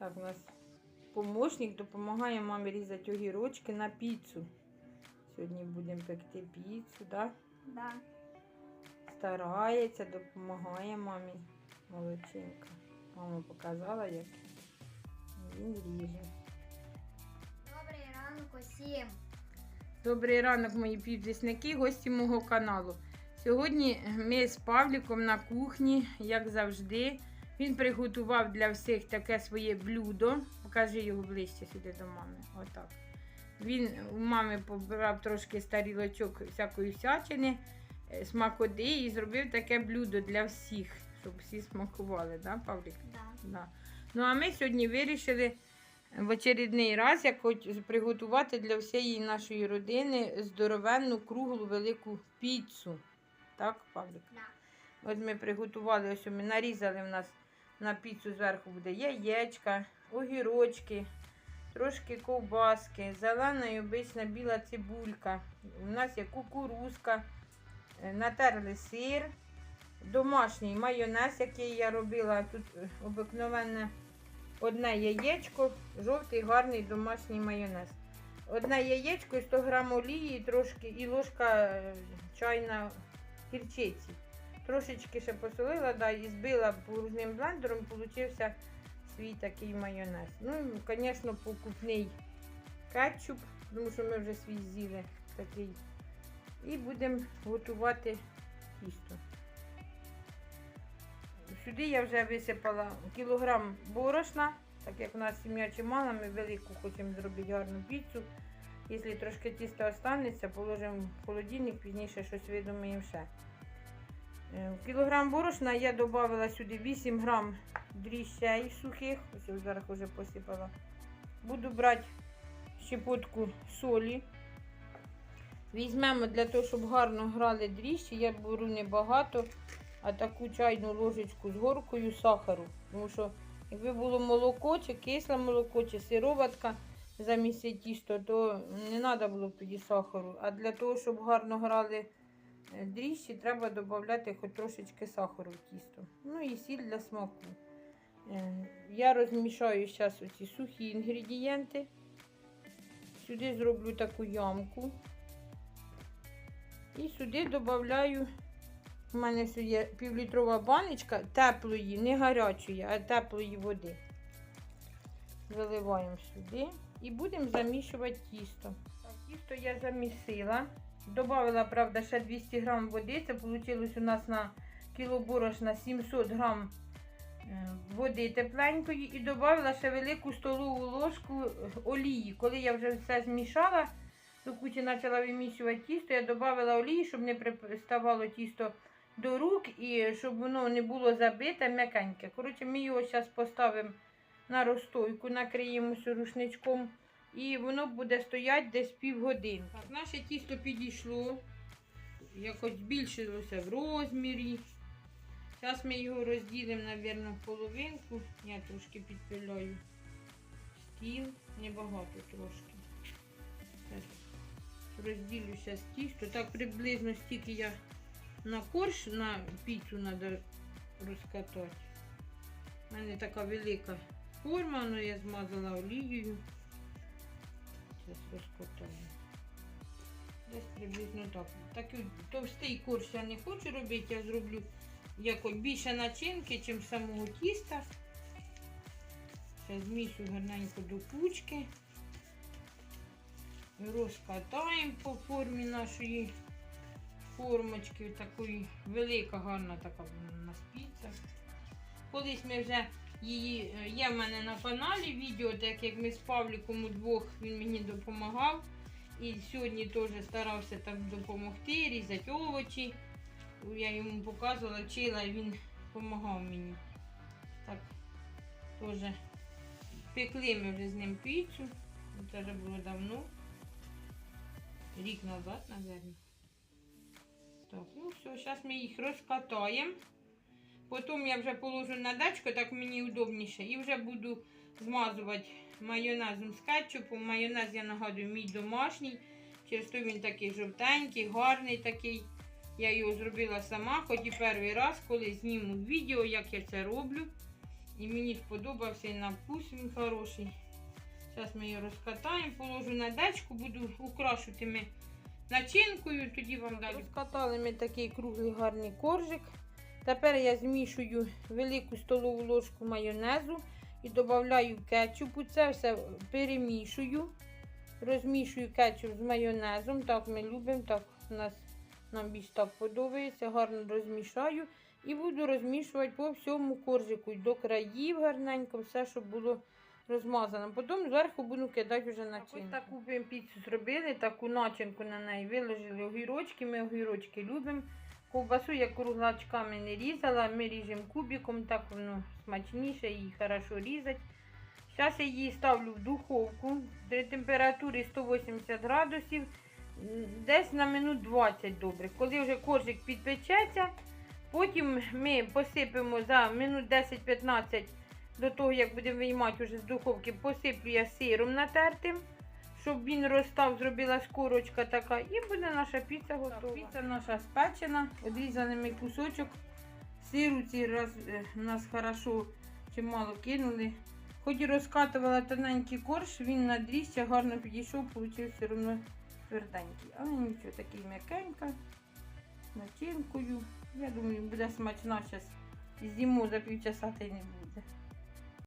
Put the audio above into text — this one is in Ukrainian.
Так, у нас помощник допомагає мамі різати огірочки на піцу. Сьогодні будемо пекти піцу, да? Да. Старається, допомагає мамі. Молодчинка. Мама показала, як він ріже. Добрий ранок усім. Добрий ранок, мої підписники, гості мого каналу. Сьогодні ми з Павліком на кухні, як завжди. Він приготував для всіх таке своє блюдо. Покажи його ближче сюди до мами. Отак. Він у мами побрав трошки з тарілочок всякої всячини, е, смакоди і зробив таке блюдо для всіх, щоб всі смакували, да, Павлік? Да. Да. Ну а ми сьогодні вирішили в очередний раз як хоч приготувати для всієї нашої родини здоровенну круглу велику піцу. Так, Павлік? Да. От ми приготували, ось ми нарізали в нас на піцу зверху буде яєчка, огірочки, трошки ковбаски, зелена і обична біла цибулька. У нас є кукурузка, е, натерли сир, домашній майонез, який я робила. Тут е, обикновенне одне яєчко, жовтий гарний домашній майонез. Одне яєчко і 100 грам олії, трошки і ложка е, чайна гірчиці. Трошечки ще посолила, да, і збила погружним блендером, получився свій такий майонез. Ну, звісно, покупний кетчуп, тому що ми вже свій з'їли такий. І будемо готувати тісто. Сюди я вже висипала кілограм борошна, так як у нас сім'я чимала, ми велику хочемо зробити гарну піцу. Якщо трошки тіста останеться, положимо в холодильник, пізніше щось видумаємо ще. Е, кілограм борошна я додала сюди 8 грам дріщей сухих, ось я зараз вже посипала. Буду брати щепотку солі. Візьмемо для того, щоб гарно грали дріжджі, я беру небагато, а таку чайну ложечку з горкою сахару. Тому що якби було молоко, чи кисле молоко, чи сироватка замість тісто, то не треба було б тоді сахару. А для того, щоб гарно грали дріжджі, треба додати хоч трошечки сахару в тісто. Ну і сіль для смаку. Е, Я розмішаю зараз оці сухі інгредієнти. Сюди зроблю таку ямку. І сюди додаю, у мене є півлітрова баночка теплої, не гарячої, а теплої води. Виливаємо сюди і будемо замішувати тісто. Тісто я замісила. Добавила, правда, ще 200 грам води. Це вийшло у нас на кіло борошна 700 грам е, води тепленької. І додала ще велику столову ложку е, олії. Коли я вже все змішала, до куті почала вимішувати тісто, я додала олії, щоб не приставало тісто до рук і щоб воно не було забите, м'якеньке. Коротше, ми його зараз поставимо на розстойку, накриємо рушничком. І воно буде стояти десь півгодини. Так, наше тісто підійшло, якось збільшилося в розмірі. Зараз ми його розділимо, мабуть, в половинку. Я трошки підпиляю стіл, небагато трошки. Зараз розділю зараз тісто. Так приблизно стільки я на корж, на піцу треба розкатати. У мене така велика форма, але я змазала олією. Зараз розкатаю. Десь приблизно так. Такий товстий корж я не хочу робити, я зроблю якось більше начинки, ніж самого тіста. Зараз змішую гарненько до кучки. Розкатаємо по формі нашої формочки. Такої велика, гарна така у нас. Колись ми вже її е, є в мене на каналі відео, так як ми з Павліком удвох він мені допомагав. І сьогодні теж старався так допомогти, різати овочі. Я йому показувала, вчила, і він допомагав мені. Так, теж пекли ми вже з ним піцу. Це було давно. Рік назад, мабуть. Так, ну все, зараз ми їх розкатаємо. Потім я вже положу на дачку, так мені удобніше. І вже буду змазувати майонезом з кетчупом. Майонез, я нагадую, мій домашній. Через то він такий жовтенький, гарний такий. Я його зробила сама, хоч і перший раз, коли зніму відео, як я це роблю. І мені сподобався і на вкус він хороший. Зараз ми його розкатаємо, положу на дечку, буду украшувати начинкою, тоді вам далі. Розкатали ми такий круглий гарний коржик. Тепер я змішую велику столову ложку майонезу і додаю кетчупу. Це все перемішую. Розмішую кетчуп з майонезом. Так ми любимо, так у нас нам більш так подобається. Гарно розмішаю. І буду розмішувати по всьому коржику до країв гарненько, все, щоб було розмазано. Потім зверху буду кидати вже начинку. Ось таку піцу зробили, таку начинку на неї виложили огірочки. Ми огірочки любимо. Ковбасу я круглачками не різала, ми ріжемо кубиком, так воно смачніше і хорошо різати. Зараз я її ставлю в духовку при температурі 180 градусів, десь на минут 20 добре. Коли вже коржик підпечеться, потім ми посипемо за минут 10-15 до того, як будемо виймати вже з духовки, посиплю я сиром натертим, щоб він розстав, зробила скорочка така, і буде наша піца готова. Піца наша спечена, відрізаний кусочок. Сиру ці раз е, у нас хорошо чимало кинули. Хоч і розкатувала тоненький корж, він на дріжджа гарно підійшов, вийшов все одно тверденький. Але нічого, такий м'якенька, з начинкою. Я думаю, буде смачна зараз. Зиму за півчаса та й не буде.